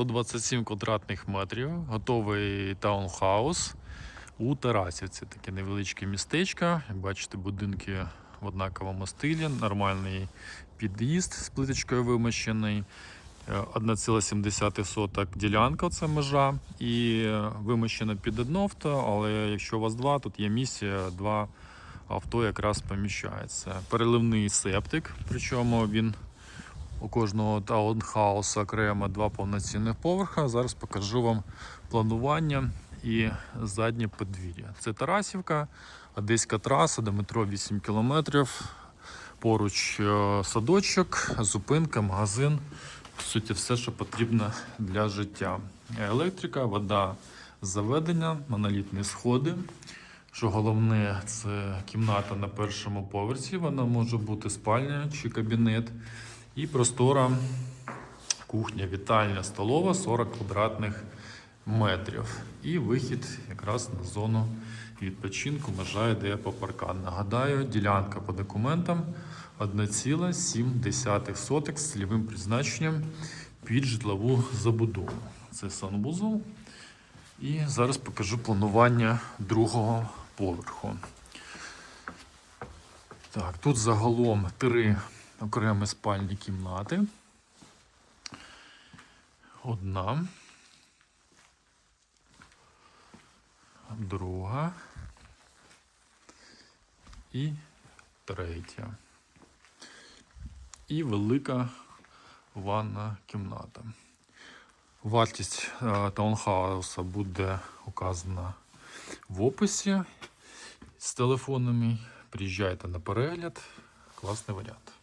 127 квадратних метрів, готовий таунхаус у Тарасівці. Таке невеличке містечко. Бачите, будинки в однаковому стилі, нормальний під'їзд з плиточкою вимощений. Е, 1,7 соток ділянка, це межа, і е, вимощено під одно авто, але якщо у вас два, тут є місія, два авто якраз поміщається. Переливний септик, причому він у кожного таунхауса окремо два повноцінних поверха. Зараз покажу вам планування і заднє подвір'я. Це Тарасівка, Одеська траса до метро 8 кілометрів. Поруч е, садочок, зупинка, магазин. По суті, все, що потрібно для життя. Електрика, вода заведення, монолітні сходи. Що головне, це кімната на першому поверсі. Вона може бути спальня чи кабінет. І простора кухня, вітальня, столова 40 квадратних метрів. І вихід якраз на зону відпочинку межа йде по паркан. Нагадаю, ділянка по документам 1,7 соток з цільовим призначенням під житлову забудову. Це санвузол. І зараз покажу планування другого поверху. Так, тут загалом три окремі спальні кімнати. Одна. Друга. І третя. І велика ванна кімната. Вартість е, таунхауса буде указана в описі з телефонами. Приїжджайте на перегляд. Класний варіант.